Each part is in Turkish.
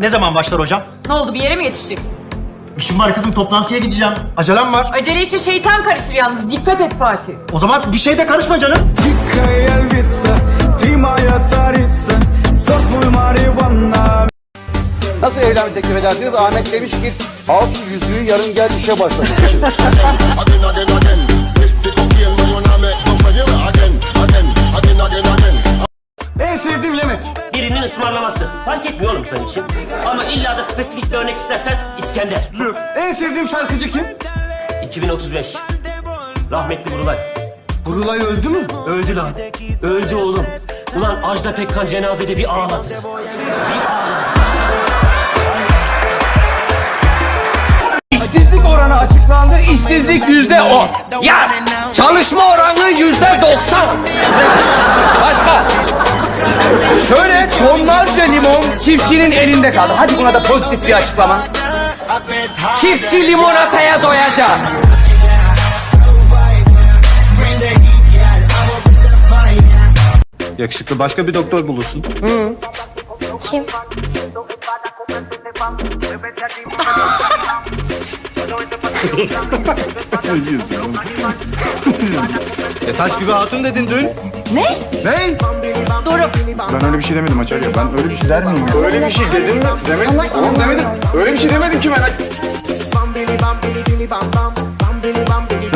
Ne zaman başlar hocam? Ne oldu bir yere mi yetişeceksin? İşim var kızım toplantıya gideceğim. Acelem var. Acele işe şeytan karışır yalnız. Dikkat et Fatih. O zaman bir şeyde karışma canım. Nasıl evlenme teklif edersiniz? Ahmet demiş ki al yüzüğü yarın gel işe başla. en sevdiğim yemek birinin ısmarlaması. Fark etmiyor oğlum senin için. Ama illa da spesifik bir örnek istersen İskender. En sevdiğim şarkıcı kim? 2035. Rahmetli Burulay. Gurulay öldü mü? Öldü lan. Öldü oğlum. Ulan Ajda Pekkan cenazede bir ağladı. İşsizlik oranı açıklandı. İşsizlik yüzde on. Yaz. Çalışma oranı yüzde doksan. Çiftçinin elinde kaldı. Hadi buna da pozitif bir açıklama. Çiftçi limonataya doyacak. Yakışıklı başka bir doktor bulursun. Kim? E taş gibi hatun dedin dün. Ne? Ben öyle bir şey demedim Açarya. Ben öyle bir şey der miyim ya? Öyle bir şey dedim mi? Demedim. Oğlum demedim. Öyle bir şey demedim ki ben.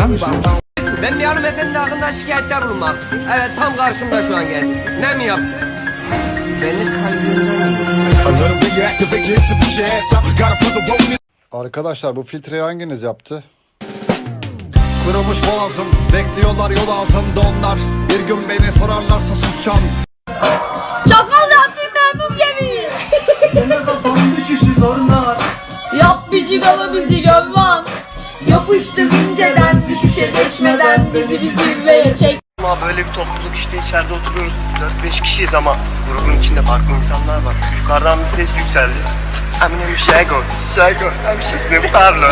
Ben mi söylüyorum? Ben bir hanımefendi hakkında şikayette bulunmak istiyorum. Evet tam karşımda şu an kendisi. Ne mi yaptı? Beni kalbimden Arkadaşlar bu filtreyi hanginiz yaptı? Kırılmış boğazım, bekliyorlar yol altında onlar. Bir gün beni sorarlarsa susacağım. Yap bir cigalı bizi gövvan. Yapıştır inceden düşüşe geçmeden bizi bir zirveye çek. Ama böyle bir topluluk işte içeride oturuyoruz. 4-5 kişiyiz ama grubun içinde farklı insanlar var. Yukarıdan bir ses yükseldi. Eminem Şego, Şego, Emşikli Parlo.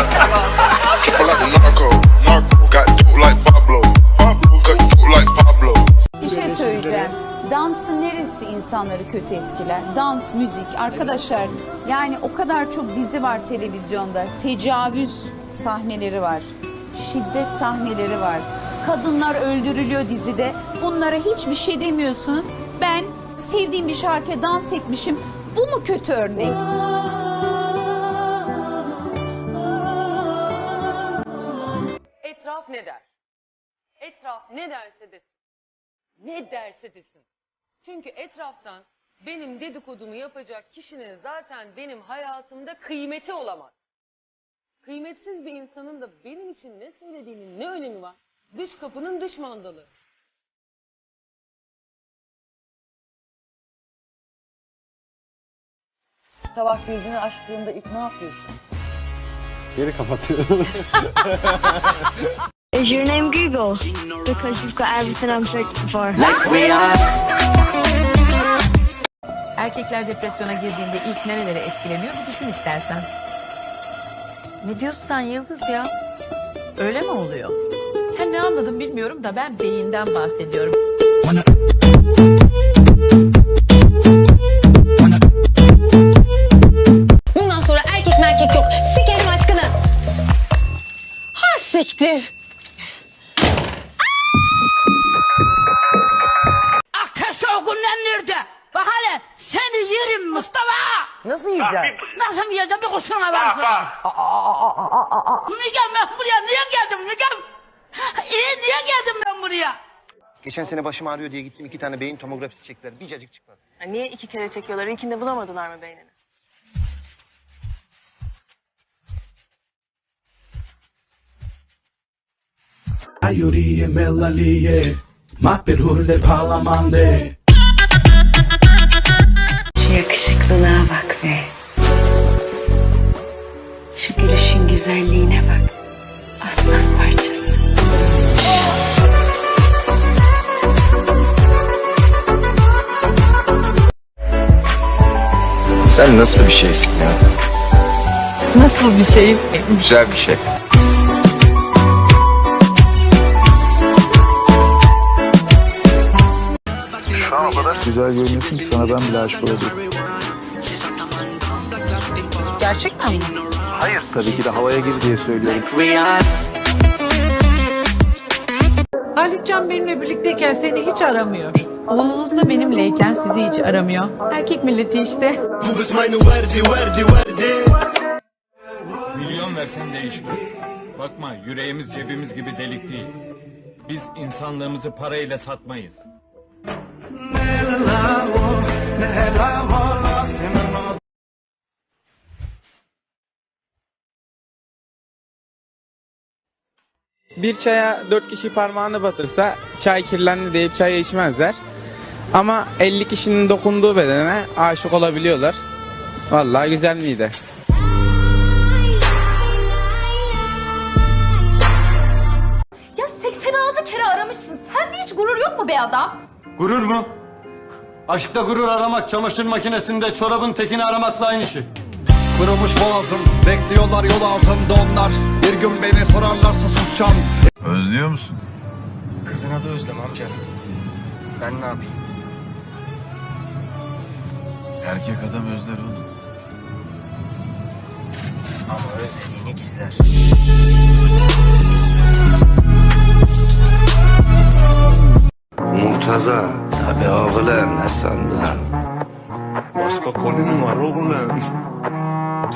Triple like the narco, narco. Got dope like Pablo, Pablo. Got dope like Pablo. Bir şey söyleyeceğim. Dansın neresi insanları kötü etkiler? Dans, müzik. Arkadaşlar yani o kadar çok dizi var televizyonda. Tecavüz sahneleri var. Şiddet sahneleri var. Kadınlar öldürülüyor dizide. Bunlara hiçbir şey demiyorsunuz. Ben sevdiğim bir şarkıya dans etmişim. Bu mu kötü örnek? Ne derse desin. Ne derse desin. Çünkü etraftan benim dedikodumu yapacak kişinin zaten benim hayatımda kıymeti olamaz. Kıymetsiz bir insanın da benim için ne söylediğinin ne önemi var? Dış kapının dış mandalı. Sabah gözünü açtığında ilk ne yapıyorsun? Geri kapatıyor. Is your name Google? Because you've got everything I'm searching for. Erkekler depresyona girdiğinde ilk nerelere etkileniyor bir düşün istersen. Ne diyorsun sen Yıldız ya? Öyle mi oluyor? Sen ne anladın bilmiyorum da ben beyinden bahsediyorum. Bundan Nasıl yiyeceğim? Nasıl yiyeceğim bir kusura ben sana. Mügem ben buraya niye geldim Mügem? İyi niye geldim ben buraya? Geçen sene başım ağrıyor diye gittim iki tane beyin tomografisi çektiler. Bir cacık çıkmadı. Niye iki kere çekiyorlar? İlkinde bulamadılar mı beynini? Ayuriye melaliye, mahpirhurde palamande. Şu yakışıklılığa bak be. Şu gülüşün güzelliğine bak. Aslan parçası. Sen nasıl bir şeysin ya? Nasıl bir şey? Güzel bir şey. Güzel görünüyorsun ki sana ben bile aşık olabilirim. Gerçekten mi? Tabii ki de havaya gir diye söylüyorum. Halitcan benimle birlikteyken seni hiç aramıyor. Oğlunuz da benimleyken sizi hiç aramıyor. Erkek milleti işte. Milyon versen değişmez. Bakma yüreğimiz cebimiz gibi delik değil. Biz insanlığımızı parayla satmayız. Bir çaya dört kişi parmağını batırsa çay kirlendi deyip çay içmezler. Ama 50 kişinin dokunduğu bedene aşık olabiliyorlar. Vallahi güzel miydi? Ya 86 kere aramışsın. Sende hiç gurur yok mu be adam? Gurur mu? Aşkta gurur aramak, çamaşır makinesinde çorabın tekini aramakla aynı şey. Kırılmış boğazım Bekliyorlar yol ağzımda onlar gün beni sorarlarsa susacağım Özlüyor musun? Kızın adı Özlem amca. Ben ne yapayım? Erkek adam özler oğlum. Ama özlediğini gizler. Murtaza. Tabii oğlum ne sandın? Başka konu mu var oğlum?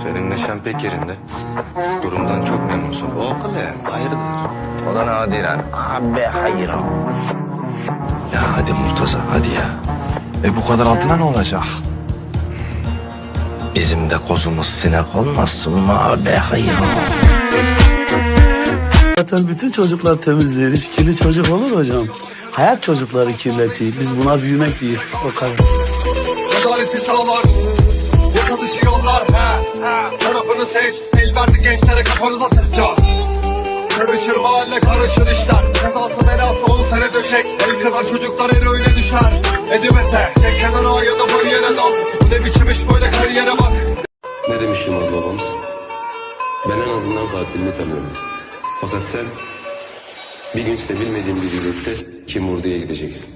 Senin neşen pek yerinde. Durumdan Oğlum hayırdır? O da nadiren. Abi hayırım. Ya hadi Murtaza hadi ya. E bu kadar altına ne olacak? Bizim de kozumuz sinek olmasın mı abi hayırım? Zaten bütün çocuklar temizdir. Hiç kirli çocuk olur hocam. Hayat çocukları kirletiyor. Biz buna büyümek değil. O kadar. Adaleti sağlar Yasa dışı yollar he, he. Tarafını seç El verdi gençlere kafanıza sıkacağız Karışır mahalle karışır işler Kazası belası on sene döşek El kadar çocuklar her öyle düşer Edimese Tek kenara ya da bir yere dal Bu ne biçim iş böyle kariyere bak Ne demiş Yılmaz babamız? Ben en azından katilini tanıyorum. Fakat sen bir gün işte bilmediğin bir yürekte kim vurduya gideceksin.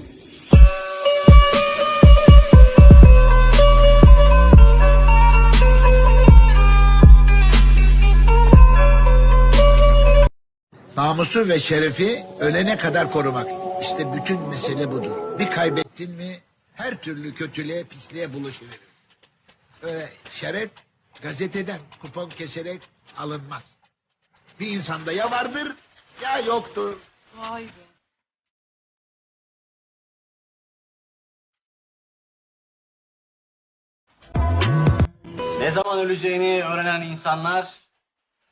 Namusu ve şerefi ölene kadar korumak. İşte bütün mesele budur. Bir kaybettin mi her türlü kötülüğe pisliğe bulaşıverir. Öyle şeref gazeteden kupon keserek alınmaz. Bir insanda ya vardır ya yoktur. Vay be. Ne zaman öleceğini öğrenen insanlar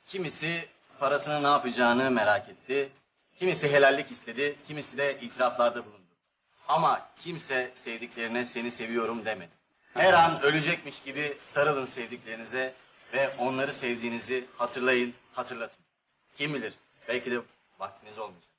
kimisi parasını ne yapacağını merak etti. Kimisi helallik istedi, kimisi de itiraflarda bulundu. Ama kimse sevdiklerine seni seviyorum demedi. Her an ölecekmiş gibi sarılın sevdiklerinize ve onları sevdiğinizi hatırlayın, hatırlatın. Kim bilir belki de vaktiniz olmayacak.